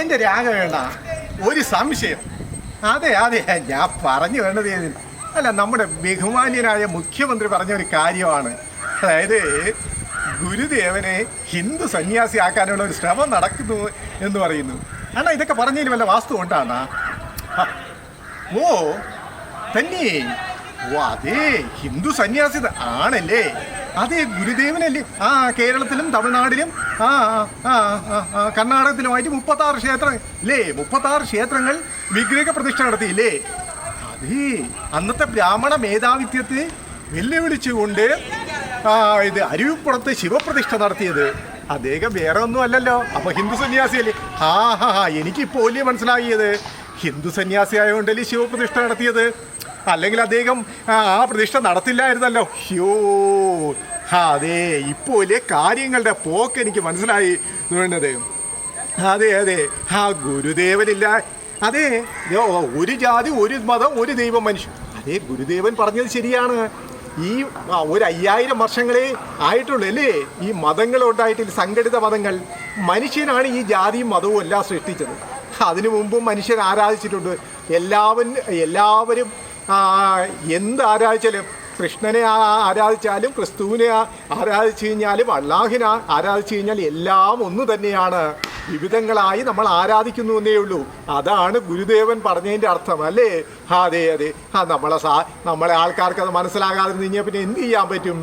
എന്റെ രാഘവേണ്ട ഒരു സംശയം. അതെ അതെ ഞാൻ പറഞ്ഞു വേണ്ടത്? അല്ല നമ്മുടെ ബഹുമാന്യനായ മുഖ്യമന്ത്രി പറഞ്ഞ ഒരു കാര്യമാണ്. അതായത് ഗുരുദേവനെ ഹിന്ദു സന്യാസി ആക്കാനുള്ള ഒരു ശ്രമം നടക്കുന്നു എന്ന് പറയുന്നു. അണ്ണാ ഇതൊക്കെ പറഞ്ഞതിന് വല്ല വാസ്തു കൊണ്ടാണ്? ഓ തന്നെ. ഓ അതെ ഹിന്ദു സന്യാസി ആണല്ലേ? അതെ ഗുരുദേവനല്ലേ? ആ കേരളത്തിലും തമിഴ്നാടിലും ആ ആ, കർണാടകത്തിലുമായിട്ട് മുപ്പത്തി ആറ് ക്ഷേത്രം ഇല്ലേ? മുപ്പത്തി ആറ് ക്ഷേത്രങ്ങൾ വിഗ്രഹ പ്രതിഷ്ഠ നടത്തിയില്ലേ അതേ അന്നത്തെ ബ്രാഹ്മണ മേധാവിത്വത്തെ വെല്ലുവിളിച്ചുകൊണ്ട് ആ ഇത് അരുവിപ്പുറത്ത് ശിവപ്രതിഷ്ഠ നടത്തിയത്. അദ്ദേഹം വേറെ ഒന്നും അല്ലല്ലോ. അപ്പൊ ഹിന്ദു സന്യാസിയല്ലേ? ആ ഹാ ഹാ എനിക്കിപ്പോ വലിയ മനസ്സിലാക്കിയത് ഹിന്ദു സന്യാസി ആയതുകൊണ്ടല്ലേ ശിവപ്രതിഷ്ഠ നടത്തിയത്? അല്ലെങ്കിൽ അദ്ദേഹം ആ പ്രതിഷ്ഠ നടത്തില്ലായിരുന്നല്ലോ. ആ അതെ വലിയ കാര്യങ്ങളുടെ പോക്ക് എനിക്ക് മനസ്സിലായി വേണ്ടത് അതെ അതെ ആ ഗുരുദേവനില്ല. അതെ യോ, ഒരു ജാതി ഒരു മതം ഒരു ദൈവം മനുഷ്യൻ അതെ ഗുരുദേവൻ പറഞ്ഞത് ശരിയാണ്. ഈ ഒരു അയ്യായിരം വർഷങ്ങളെ ആയിട്ടുള്ളൂ അല്ലേ? ഈ മതങ്ങൾ ഉണ്ടായിട്ടില്ല സംഘടിത മതങ്ങൾ. മനുഷ്യനാണ് ഈ ജാതിയും മതവും എല്ലാം സൃഷ്ടിച്ചത്. അതിനു മുമ്പും മനുഷ്യർ ആരാധിച്ചിട്ടുണ്ട്. എല്ലാവരും എല്ലാവരും എന്ത് ആരാധിച്ചാലും കൃഷ്ണനെ ആരാധിച്ചാലും ക്രിസ്തുവിനെ ആരാധിച്ചു കഴിഞ്ഞാലും അള്ളാഹിനെ ആരാധിച്ചു കഴിഞ്ഞാൽ എല്ലാം ഒന്ന് തന്നെയാണ്. വിവിധങ്ങളായി നമ്മൾ ആരാധിക്കുന്നു എന്നേ ഉള്ളൂ. അതാണ് ഗുരുദേവൻ പറഞ്ഞതിന്റെ അർത്ഥം അല്ലേ? അതെ അതെ. ആ നമ്മളെ സാ നമ്മളെ ആൾക്കാർക്ക് അത് മനസ്സിലാകാതെ കഴിഞ്ഞാൽ പിന്നെ എന്ത് ചെയ്യാൻ പറ്റും?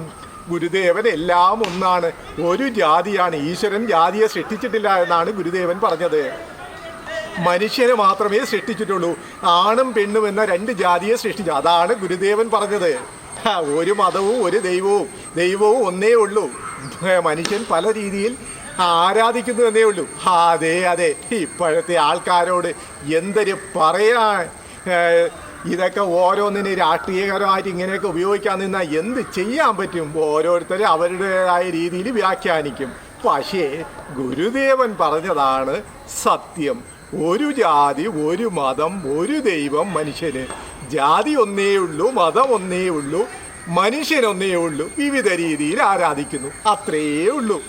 ഗുരുദേവൻ എല്ലാം ഒന്നാണ്. ഒരു ജാതിയാണ് ഈശ്വരൻ ജാതിയെ സൃഷ്ടിച്ചിട്ടില്ല എന്നാണ് ഗുരുദേവൻ പറഞ്ഞത്. മനുഷ്യനെ മാത്രമേ സൃഷ്ടിച്ചിട്ടുള്ളൂ. ആണും പെണ്ണും എന്ന രണ്ട് ജാതിയെ സൃഷ്ടിച്ചു. അതാണ് ഗുരുദേവൻ പറഞ്ഞത്. ഒരു മതവും ഒരു ദൈവവും. ദൈവവും ഒന്നേ ഉള്ളൂ. മനുഷ്യൻ പല രീതിയിൽ ആരാധിക്കുന്നു എന്നേ ഉള്ളൂ. അതെ അതെ. ഇപ്പോഴത്തെ ആൾക്കാരോട് എന്തൊരു പറയാ ഇതൊക്കെ ഓരോന്നിന് രാഷ്ട്രീയകരമായിട്ട് ഇങ്ങനെയൊക്കെ ഉപയോഗിക്കാൻ നിന്നാൽ എന്ത് ചെയ്യാൻ പറ്റും? ഓരോരുത്തരും അവരുടേതായ രീതിയിൽ വ്യാഖ്യാനിക്കും. പക്ഷേ ഗുരുദേവൻ പറഞ്ഞതാണ് സത്യം. ഒരു ജാതി ഒരു മതം ഒരു ദൈവം മനുഷ്യന്. ജാതി ഒന്നേ ഉള്ളൂ മതം ഒന്നേ ഉള്ളൂ മനുഷ്യനൊന്നേ ഉള്ളൂ വിവിധ രീതിയിൽ ആരാധിക്കുന്നു. അത്രയേ ഉള്ളൂ.